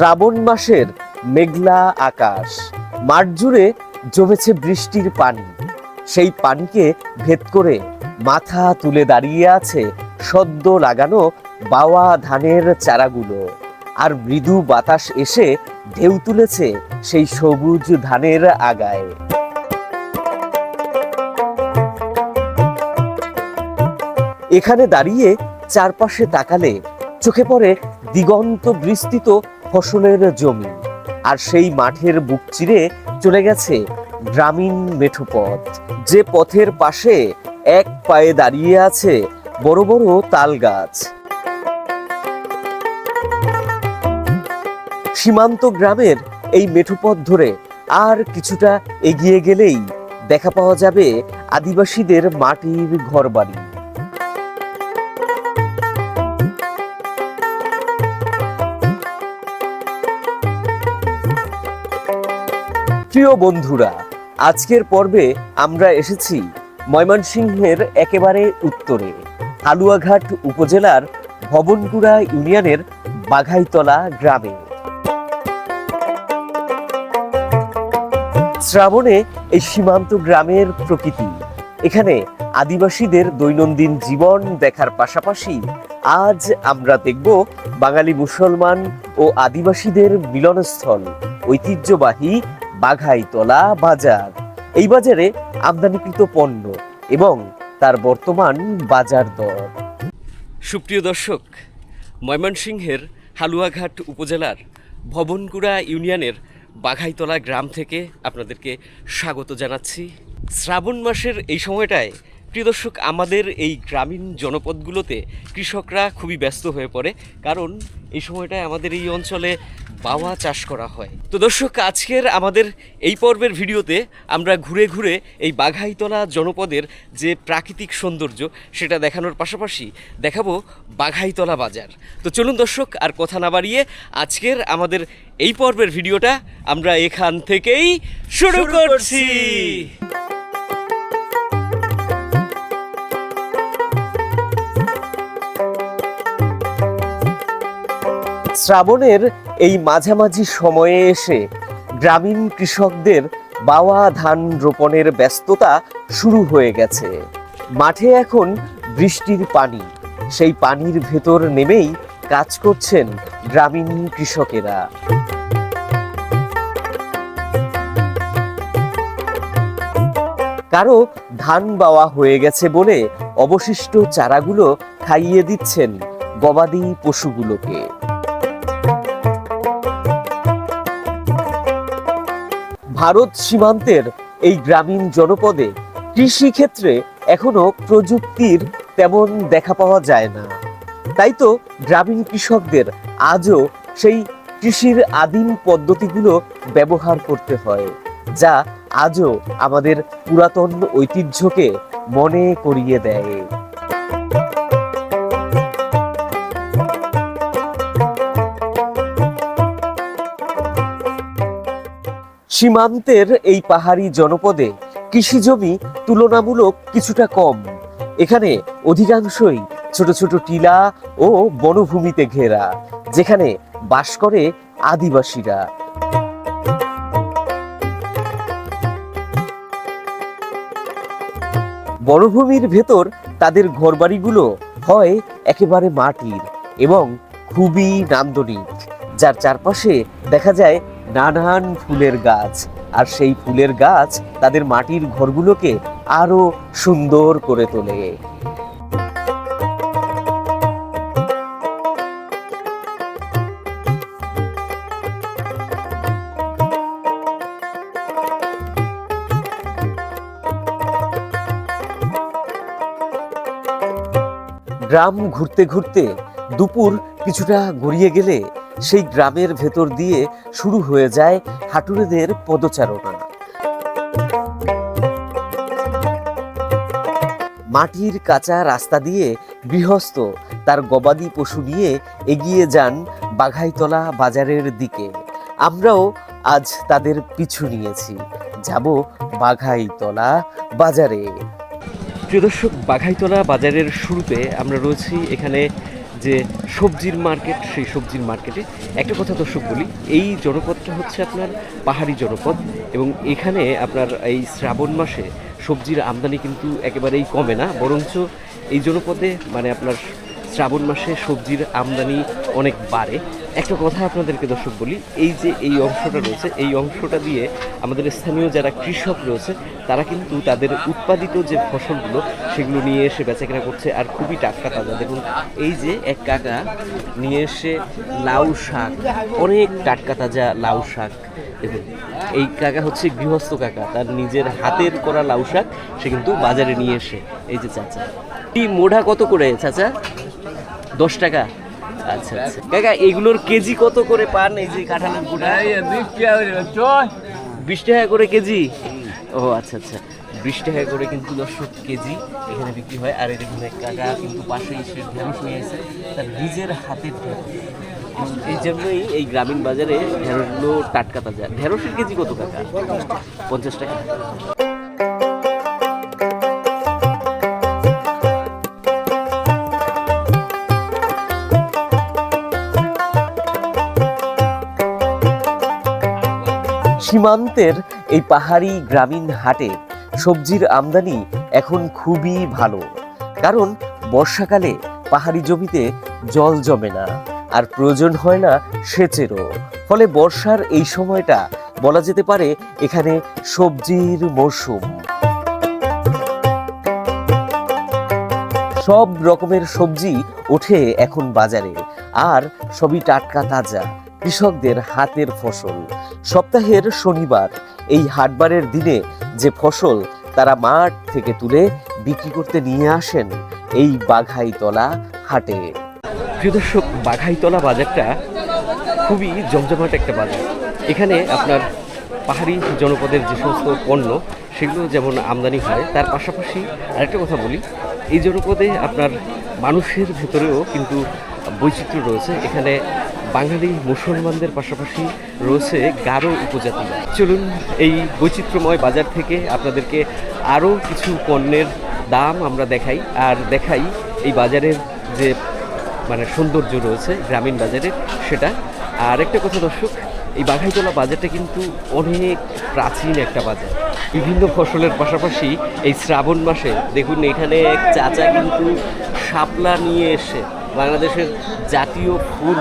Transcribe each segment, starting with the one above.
শ্রাবণ মাসের মেঘলা আকাশ। মাঠ জুড়ে জমেছে বৃষ্টির পানি। সেই পানিকে ভেদ করে মাথা তুলে দাঁড়িয়ে আছে সদ্য লাগানো বাওয়া ধানের চারাগুলো। আর মৃদু বাতাস এসে ঢেউ তুলেছে সেই সবুজ ধানের আগায়। এখানে দাঁড়িয়ে চারপাশে তাকালে চোখে পড়ে দিগন্ত বিস্তৃত ফসলের জমি আর সেই মাঠের বুক চিরে চলে গেছে গ্রামীণ মেঠো পথ যে পথের পাশে এক পায়ে দাঁড়িয়ে আছে বড় বড় তাল গাছ। সীমান্ত গ্রামের এই মেঠোপথ ধরে আর কিছুটা এগিয়ে গেলেই দেখা পাওয়া যাবে আদিবাসীদের মাটির ঘরবাড়ি। প্রিয় বন্ধুরা, আজকের পর্বে আমরা এসেছি ময়মনসিংহের একেবারে উত্তরে, হালুয়াঘাট উপজেলার ভবনগুড়া ইউনিয়নের বাঘাইতলা গ্রামে। শ্রাবণে এই সীমান্ত গ্রামের প্রকৃতি, এখানে আদিবাসীদের দৈনন্দিন জীবন দেখার পাশাপাশি আজ আমরা দেখব বাঙালি মুসলমান ও আদিবাসীদের মিলনস্থল, ঐতিহ্যবাহী বাঘাইতলা বাজার। এই বাজারে আমদানিকৃত পণ্য এবং তার বর্তমান বাজার দর। সুপ্রিয় দর্শক, ময়মনসিংহের হালুয়াঘাট উপজেলার ভবনকুড়া ইউনিয়নের বাঘাইতলা গ্রাম থেকে আপনাদেরকে স্বাগত জানাচ্ছি। শ্রাবণ মাসের এই সময়টায় প্রিয় দর্শক আমাদের এই গ্রামীণ জনপদগুলোতে কৃষকরা খুবই ব্যস্ত হয়ে পড়ে কারণ এই সময়টায় আমাদের এই অঞ্চলে বাওয়া চাষ করা হয়। তো দর্শক আজকের আমাদের এই পর্বের ভিডিওতে আমরা ঘুরে ঘুরে এই বাঘাইতলা জনপদের যে প্রাকৃতিক সৌন্দর্য সেটা দেখানোর পাশাপাশি দেখাবো বাঘাইতলা বাজার। তো চলুন দর্শক আর কথা না বাড়িয়ে আজকের আমাদের এই পর্বের ভিডিওটা আমরা এখান থেকেই শুরু করছি। শ্রাবণের এই মাঝামাঝি সময়ে এসে গ্রামীণ কৃষকদের বাওয়া ধান রোপণের ব্যস্ততা শুরু হয়ে গেছে। মাঠে এখন বৃষ্টির পানি। সেই পানির ভেতর নেমেই কাজ করছেন গ্রামীণ কৃষকেরা। কারও ধান বাওয়া হয়ে গেছে বলে অবশিষ্ট চারাগুলো খাইয়ে দিচ্ছেন গবাদি পশুগুলোকে। ভারত সীমান্তের এই গ্রামীণ জনপদে কৃষি ক্ষেত্রে এখনও প্রযুক্তির তেমন দেখা পাওয়া যায় না। তাই তো গ্রামীণ কৃষকদের আজও সেই কৃষির আদিম পদ্ধতিগুলো ব্যবহার করতে হয়, যা আজও আমাদের পুরাতন ঐতিহ্যকে মনে করিয়ে দেয়। সীমান্তের এই পাহাড়ি জনপদে কৃষি জমি তুলনামূলক কিছুটা কম। এখানে অধিকাংশই ছোট ছোট টিলা ও বনভূমিতে ঘেরা, যেখানে বাস করে আদিবাসীরা। বনভূমির ভেতর তাদের ঘরবাড়িগুলো হয় একেবারে মাটির এবং খুবই নান্দনিক, যার চারপাশে দেখা যায় নানান ফুলের গাছ, আর সেই ফুলের গাছ তাদের মাটির ঘরগুলোকে আরও সুন্দর করে তোলে। গ্রাম ঘুরতে ঘুরতে দুপুর কিছুটা গড়িয়ে গেলে সেই গ্রামের ভেতর দিয়ে শুরু হয়ে যায় হাটুরেদের পদচারণা। মাটির কাঁচা রাস্তা দিয়ে গৃহস্থ তার গবাদি পশু নিয়ে এগিয়ে যান বাঘাইতলা বাজারের দিকে। আমরাও আজ তাদের পিছু নিয়েছি। যাব বাঘাইতলা বাজারে। প্রিয় দর্শক, বাঘাইতলা বাজারের শুরুতে আমরা রয়েছি এখানে যে সবজির মার্কেট, সেই সবজির মার্কেটে একটা কথা দর্শক বলি, এই জনপদটা হচ্ছে আপনার পাহাড়ি জনপদ এবং এখানে আপনার এই শ্রাবণ মাসে সবজির আমদানি কিন্তু একেবারেই কমে না, বরঞ্চ এই জনপদে মানে আপনার শ্রাবণ মাসে সবজির আমদানি অনেক বাড়ে। একটা কথা আপনাদেরকে দর্শক বলি, এই যে এই অংশটা রয়েছে, এই অংশটা দিয়ে আমাদের স্থানীয় যারা কৃষক রয়েছে, তারা কিন্তু তাদের উৎপাদিত যে ফসলগুলো, সেগুলো নিয়ে এসে বেচাকেনা করছে আর খুবই টাটকা তাজা। দেখুন, এই যে এক কাকা নিয়ে এসে লাউ শাক, অনেক টাটকা তাজা লাউ শাক। দেখুন, এই কাকা হচ্ছে গৃহস্থ কাকা, তার নিজের হাতের করা লাউ শাক সে কিন্তু বাজারে নিয়ে এসে, এই যে চাচা। কি মোঢা কত করে, চাচা? দশ টাকা। আচ্ছা আচ্ছা। কাকা এগুলোর কেজি কত করে পান এই যে কাঁঠালের গুঁড়া? বিশ টাকা করে কেজি? ও আচ্ছা আচ্ছা। বিশ টাকা করে কিন্তু দর্শক কেজি এখানে বিক্রি হয়। আর এই দেখুন কাকা কিন্তু পাশে এসে ঢেঁড়স নিয়ে এসে তার নিজের হাতের ঢেঁড়স। এই জন্যই এই গ্রামীণ বাজারে ঢেঁড়সগুলো টাটকা তাজা। ঢেঁড়সের কেজি কত টাকা পঞ্চাশ টাকা। সীমান্তের এই পাহাড়ি গ্রামীণ হাটে সবজির আমদানি এখন খুবই ভালো। কারণ বর্ষাকালে পাহাড়ি জমিতে জল জমে না আর প্রয়োজন হয় না সেচেরও। ফলে বর্ষার এই সময়টা বলা যেতে পারে এখানে সবজির মরশুম। সব রকমের সবজি ওঠে এখন বাজারে, আর সবই টাটকা তাজা। কৃষকদের হাতের ফসল। সপ্তাহের শনিবার, এই হাটবারের দিনে যে ফসল তারা মাঠ থেকে তুলে বিক্রি করতে নিয়ে আসেন, এই বাঘাইতলা হাটে। প্রিয় দর্শক, বাঘাইতলা বাজারটা খুবই জমজমাট একটা বাজার। এখানে আপনার পাহাড়ি জনপদের যে সমস্ত পণ্য, সেগুলো যেমন আমদানি হয়, তার পাশাপাশি আরেকটা কথা বলি, এই জনপদে আপনার মানুষের ভেতরেও কিন্তু বৈচিত্র্য রয়েছে। এখানে বাঙালি মুসলমানদের পাশাপাশি রয়েছে গারো উপজাতিরা চলুন এই বৈচিত্র্যময় বাজার থেকে আপনাদেরকে আরও কিছু পণ্যের দাম আমরা দেখাই, আর দেখাই এই বাজারের যে মানে সৌন্দর্য রয়েছে গ্রামীণ বাজারের সেটা। আর একটা কথা দর্শক, এই বাঘাইতলা বাজারটা কিন্তু অনেক প্রাচীন একটা বাজার। বিভিন্ন ফসলের পাশাপাশি এই শ্রাবণ মাসে দেখুন এখানে এক চাচা কিন্তু শাপলা নিয়ে এসে বাংলাদেশের জাতীয় ফুল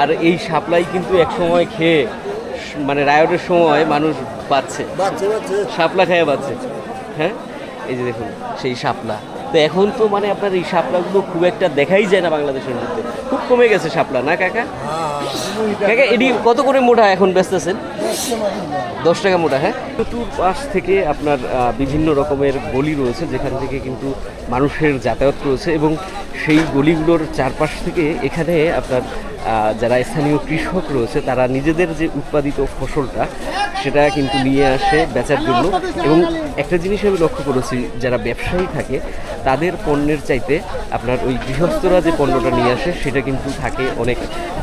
আর এই শাপলাই কিন্তু এক সময় খেয়ে মানে রায়টের সময় মানুষ পাচ্ছে সাপলা খেয়ে পাচ্ছে হ্যাঁ? এই যে দেখুন সেই সাপলা। তো এখন তো মানে আপনার এই শাপলাগুলো খুব একটা দেখাই যায় না বাংলাদেশের মধ্যে। খুব কমে গেছে শাপলা না কাকা? কাকা এটি কত করে মোটা এখন বেচতেছেন? দশ টাকা মোটা হ্যাঁ? চতুর পাশ থেকে আপনার বিভিন্ন রকমের গলি রয়েছে যেখান থেকে কিন্তু মানুষের যাতায়াত রয়েছে এবং সেই গলিগুলোর চারপাশ থেকে এখানে আপনার যারা স্থানীয় কৃষক রয়েছে তারা নিজেদের যে উৎপাদিত ফসলটা সেটা কিন্তু নিয়ে আসে বেচার জন্য। এবং একটা জিনিস আমি লক্ষ্য করেছি যারা ব্যবসায়ী থাকে তাদের পণ্যের চাইতে আপনার ওই গৃহস্থরা যে পণ্যটা নিয়ে আসে সেটা কিন্তু থাকে অনেক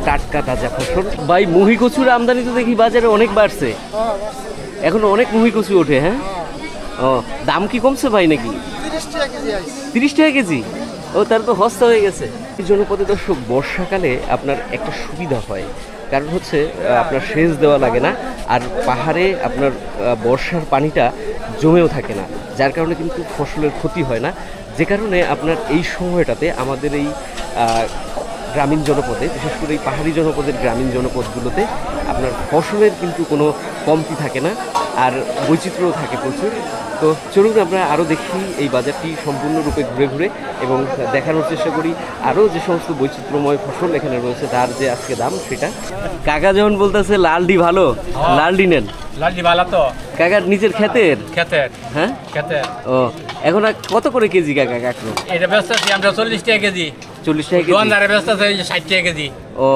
টাটকা তাজা ফসল। ভাই মুহি কচুর আমদানি তো দেখি বাজারে অনেক বাড়ছে। এখন অনেক মুহি কচু ওঠে হ্যাঁ? ও দাম কি কমছে ভাই নাকি? তিরিশ টাকা কেজি? ও তার তো হস্তা হয়ে গেছে। জনপদে দর্শক বর্ষাকালে আপনার একটা সুবিধা হয়। কারণ হচ্ছে আপনার সেচ দেওয়া লাগে না, আর পাহাড়ে আপনার বর্ষার পানিটা জমেও থাকে না। যার কারণে কিন্তু ফসলের ক্ষতি হয় না। যে কারণে আপনার এই সময়টাতে আমাদের এই গ্রামীণ জনপদে, বিশেষ করে এই পাহাড়ি জনপদের গ্রামীণ জনপদগুলোতে আপনার ফসলের কিন্তু কোনো কমতি থাকে না, আর বৈচিত্র্যও থাকে প্রচুর। তো চলুন আমরা আরও দেখি এই বাজারটি সম্পূর্ণরূপে ঘুরে ঘুরে এবং দেখানোর চেষ্টা করি। আরও যে সমস্ত বৈচিত্র্যময় ফসল এখানে রয়েছে তার যে আজকে দাম সেটা। কাকা যেমন বলতেছে লালডি ভালো। লালডি নেন। লালজি ভালো তো। কাকার নিজের ক্ষেতের? খেতের হ্যাঁ? খেতের ও এখন কত করে কেজি কাকা কাকরো এটা ব্যস্ত আছি আমরা চল্লিশ টাকা কেজি। চল্লিশ টাকা কেজি? দোকানদারে ব্যস্ত আছে ষাট টাকা কেজি। ও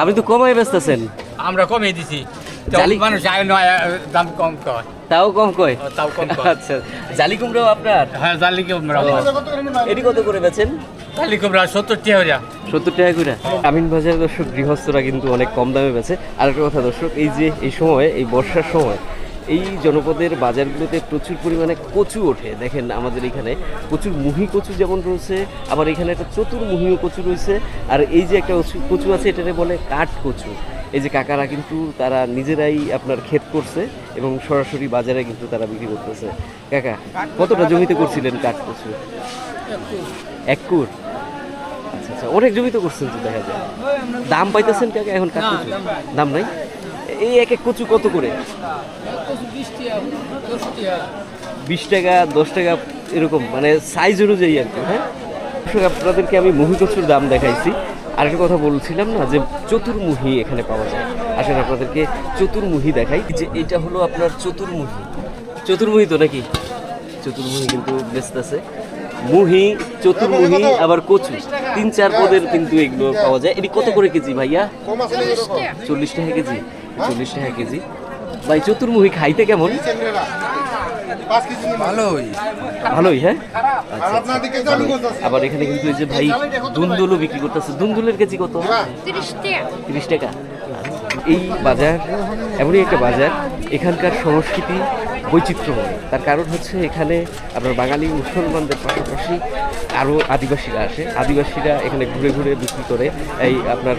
আপনি তো কমাই বেচতেছেন আমরা কমিয়ে দিছি। মানুষ আয় নয় দাম কম কয় তাও কম কয় তাও কম আচ্ছা জালি কুমড়াও আপনার? হ্যাঁ জালি কুমড়া। এটি কত করে বেচেন? জালি কুমড়া সত্তর টাকা সত্তর টাকা করে? আমিন বাজার দর্শক গৃহস্থরা কিন্তু অনেক কম দামে বেচে। আর একটা কথা দর্শক এই যে এই সময় এই বর্ষার সময় এই জনপদের বাজারগুলোতে প্রচুর পরিমাণে কচু ওঠে। দেখেন আমাদের এখানে প্রচুর মুহি কচু যেমন রয়েছে আবার এখানে একটা চতুর্মুহিও কচু রয়েছে। আর এই যে একটা কচু- কচু আছে এটাকে বলে কাঠ কচু। এই যে কাকারা কিন্তু তারা নিজেরাই আপনার ক্ষেত করছে এবং সরাসরি বাজারে কিন্তু তারা বিক্রি করতেছে। কাকা, কতটা জমিতে করছিলেন কাঠ কচু এক কুর আচ্ছা আচ্ছা অনেক জমিতে করছেন তো দেখা যায়। দাম পাইতেছেন কাকা এখন কাঠ কচু দাম নাই? এই এক এক কচু কত করে? বিশ টাকা, দশ টাকা, এরকম মানে সাইজ অনুযায়ী আর কি হ্যাঁ? আপনাদেরকে আমি মুহি কচুর দাম দেখাইছি। আর একটা কথা বলছিলাম না যে চতুর্মুহি এখানে পাওয়া যায়। আসলে আপনাদেরকে চতুর্মুহি দেখাই যে এটা হলো আপনার চতুর্মুহি। চতুর্মুহি তো নাকি? চতুর্মুহি কিন্তু বেস্ট আছে। মুহি, চতুর্মুহি, আবার কচু। তিন চার পদের কিন্তু এগুলো পাওয়া যায়। এটি কত করে কেজি ভাইয়া? চল্লিশ টাকা কেজি। চল্লিশ টাকা কেজি। ভাই, চতুর্মুহি খাইতে কেমন? ভালোই। ভালোই হ্যাঁ? আবার এখানে কিন্তু এই যে ভাই দুন্দুলও বিক্রি করতেছে। দুন্দুলের কেজি কত? তিরিশ টাকা। তিরিশ টাকা। এই বাজার এমনই একটা বাজার এখানকার সংস্কৃতি বৈচিত্র্যময়। তার কারণ হচ্ছে এখানে আপনার বাঙালি মুসলমানদের পাশাপাশি আরও আদিবাসীরা আসে। আদিবাসীরা এখানে ঘুরে ঘুরে বিক্রি করে এই আপনার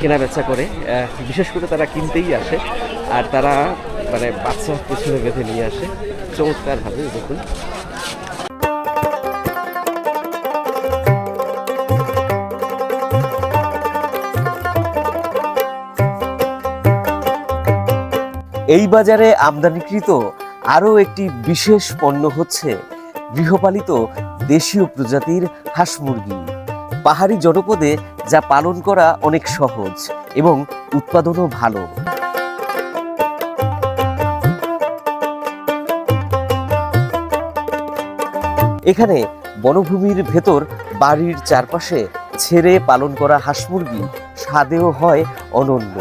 কেনা বেচা করে বিশেষ করে তারা কিনতেই আসে। আর তারা মানে বাচ্চা পেছনে বেঁধে নিয়ে আসে। চমৎকারভাবে, দেখুন। এই বাজারে আমদানিকৃত আরও একটি বিশেষ পণ্য হচ্ছে গৃহপালিত দেশীয় প্রজাতির হাঁস মুরগি। পাহাড়ি জনপদে যা পালন করা অনেক সহজ এবং উৎপাদনও ভালো। এখানে বনভূমির ভেতর বাড়ির চারপাশে ছেড়ে পালন করা হাঁস মুরগি স্বাদেও হয় অনন্য।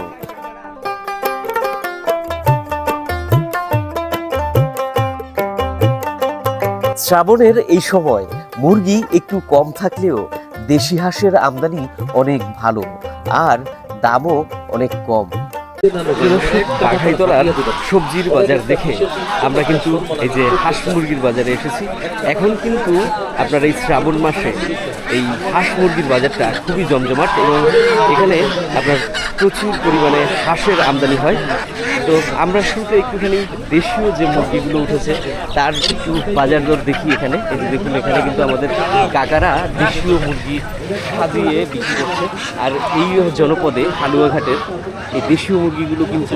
শ্রাবণের এই সময় মুরগি একটু কম থাকলেও দেশি হাঁসের আমদানি অনেক ভালো, আর দামও অনেক কম। বাঘাইতলার সবজির বাজার দেখে আমরা কিন্তু এই যে হাঁস মুরগির বাজারে এসেছি। এখন কিন্তু আপনার এই শ্রাবণ মাসে এই হাঁস মুরগির বাজারটা খুবই জমজমাট এবং এখানে আপনার প্রচুর পরিমাণে হাঁসের আমদানি হয়। তো আমরা শুরুতে একটুখানি দেশীয় যে মুরগিগুলো উঠেছে তার একটু বাজার দর দেখি এখানে। এই যে দেখুন এখানে কিন্তু আমাদের কাকারা দেশীয় মুরগি সাজিয়ে বিক্রি করছে। আর এই জনপদে হালুয়াঘাটের এই দেশীয় মুরগিগুলো কিন্তু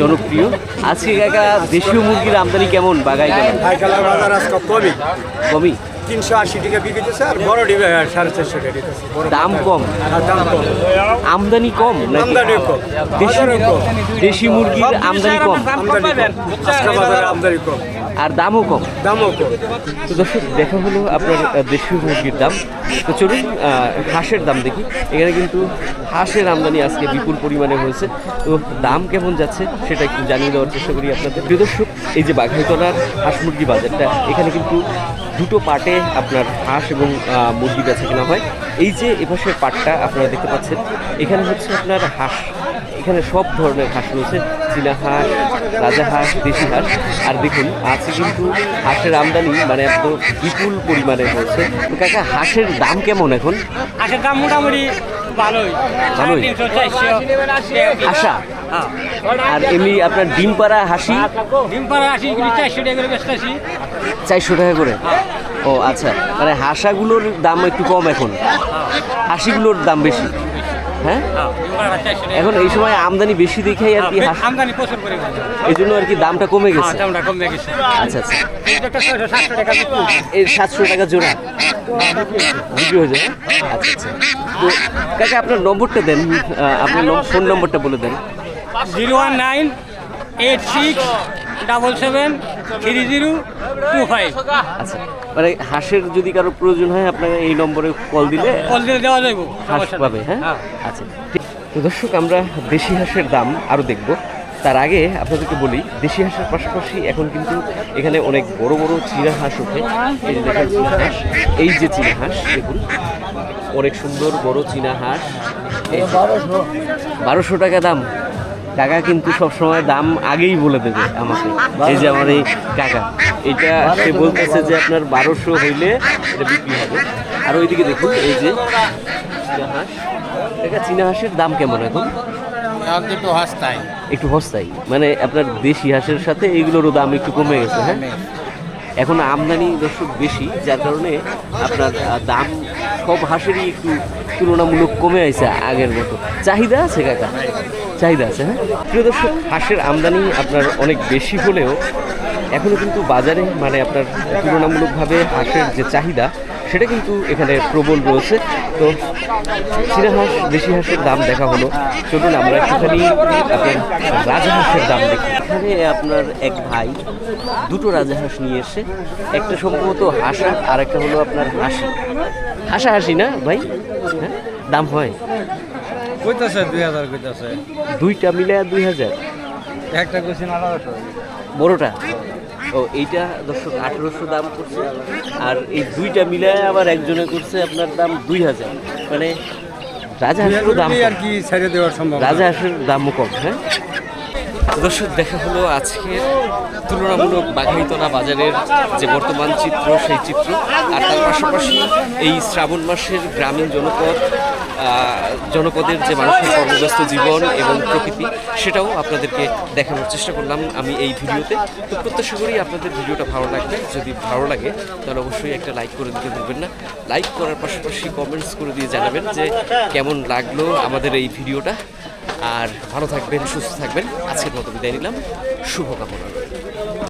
জনপ্রিয়। আজকে কাকা দেশীয় মুরগির আমদানি কেমন? বাগাই কেমন? কমই? তিনশো আশি টাকা বিক্রি আর বড় ডিবে সাড়ে চারশো টাকা দিতেছে। দাম কম? দাম কম। আমদানি কম আমদানি কম। দেশি বাজারও কম। দেশি মুরগির আমদানি কম? আমদানি আর দামও কম? দামও কম। তো দর্শক দেখা হলো আপনার দেশীয় মুরগির দাম। তো চলুন হাঁসের দাম দেখি। এখানে কিন্তু হাঁসের আমদানি আজকে বিপুল পরিমাণে হয়েছে। তো দাম কেমন যাচ্ছে সেটা একটু জানিয়ে দেওয়ার চেষ্টা করি আপনাদের। প্রিয় দর্শক এই যে বাঘাইতলার হাঁস মুরগি বাজারটা এখানে কিন্তু দুটো পার্টে আপনার হাঁস এবং মুরগি বেচা কেনা হয়। এই যে এপাশের পাটটা আপনারা দেখতে পাচ্ছেন, এখানে হচ্ছে আপনার হাঁস। এখানে সব ধরনের হাঁস রয়েছে, চীনা হাঁস, রাজা হাঁস, দেশি হাঁস। আর দেখুন, আছে কিন্তু হাঁসের আমদানি মানে এত বিপুল পরিমাণে হয়েছে। কাকা, হাঁসের দাম কেমন এখন? হাঁসের দাম মোটামুটি ভালোই। ভালোই? আশা আর এমনি আপনার ডিম পাড়া হাসি? ডিম পাড়া হাসি চারশো টাকা করে বেচতেছি চারশো টাকা করে? ও আচ্ছা। মানে হাসাগুলোর দাম একটু কম এখন। হাসিগুলোর দাম বেশি? হ্যাঁ? এখন এই সময় আমদানি বেশি দেখেই আর কি হাঁস আমদানি প্রচুর করে এই জন্য আর কি দামটা কমে হ্যাঁ গেছে দামটা কমে গেছে। আচ্ছা আচ্ছা। এই সাতশো টাকা জোড়া। বিক্রি হয়ে? যায় আচ্ছা আচ্ছা। তো কাকা আপনার নম্বরটা দেন আপনার ফোন নম্বরটা বলে দেন। Zero one nine eight six double seven three zero two five আচ্ছা মানে হাঁসের যদি কারও প্রয়োজন হয় আপনাকে এই নম্বরে কল দিলে কল দিলে দেওয়া যাইব হাঁস পাবে হ্যাঁ? আচ্ছা ঠিক। তো দর্শক আমরা দেশি হাঁসের দাম আরও দেখব। তার আগে আপনাদেরকে বলি দেশি হাঁসের পাশাপাশি এখন কিন্তু এখানে অনেক বড় বড় চীনা হাঁস ওঠে। এই যে দেখেন চীনা হাঁস এই যে চীনা হাঁস দেখুন। অনেক সুন্দর বড় চীনা হাঁস। বারোশো টাকা দাম। কাকা কিন্তু সবসময় দাম আগেই বলে দেবে আমাকে। এই যে আমার এই কাকা এটা সে বলতেছে যে আপনার বারোশো হইলে এটা বিক্রি হবে। আর ওইদিকে দেখুন এই যে চীনা হাঁস। কাকা চীনা হাঁসের দাম কেমন এখন? দুটো হাসতাই একটু হস্তাই মানে আপনার দেশি হাঁসের সাথে এইগুলোরও দাম একটু কমে গেছে হ্যাঁ? এখন আমদানি দর্শক বেশি যার কারণে আপনার দাম সব হাঁসেরই একটু তুলনামূলক কমে আছে আগের মতো। চাহিদা আছে কাকা? চাহিদা আছে হ্যাঁ? প্রিয় দর্শক, হাঁসের আমদানি আপনার অনেক বেশি হলেও এখনও কিন্তু বাজারে মানে আপনার তুলনামূলকভাবে হাঁসের যে চাহিদা, সেটা কিন্তু এখানে প্রবল রয়েছে। তো চীনা হাঁস, দেশি হাঁসের দাম দেখা হলো। চলুন আমরা একটুখানি আপনার রাজহাঁসের দাম দেখি। এখানে আপনার এক ভাই, দুটো রাজহাঁস নিয়ে এসে, একটা সম্ভবত হাসা আর একটা হলো আপনার হাসি। হাসা হাসি না ভাই? হ্যাঁ? দাম হয়। কইতাছে দুই হাজার কইতাছে। দুইটা মিলে দুই হাজার? একটা কইছেন আঠারোশো বড়টা? ও এইটা দর্শক আঠেরোশো দাম করছে আর এই দুইটা মিলে আবার একজনে করছে আপনার দাম দুই হাজার। মানে রাজা হাঁসের দাম আর কি ছেড়ে দেওয়ার সম্ভব রাজা হাঁসের দামও কম হ্যাঁ? দর্শক, দেখা হলো আজকের তুলনামূলক বাঘাইতলা বাজারের যে বর্তমান চিত্র, সেই চিত্র। আর তার পাশাপাশি এই শ্রাবণ মাসের গ্রামীণ জনপদ জনপদের যে মানুষের কর্মব্যস্ত জীবন এবং প্রকৃতি, সেটাও আপনাদেরকে দেখানোর চেষ্টা করলাম আমি এই ভিডিওতে। তো প্রত্যাশা করি আপনাদের ভিডিওটা ভালো লাগবে। যদি ভালো লাগে, তাহলে অবশ্যই একটা লাইক করে দিতে ভুলবেন না। লাইক করার পাশাপাশি কমেন্টস করে দিয়ে জানাবেন যে কেমন লাগল আমাদের এই ভিডিওটা। আর ভালো থাকবেন সুস্থ থাকবেন আজকের মতো বিদায় নিলাম শুভকামনা।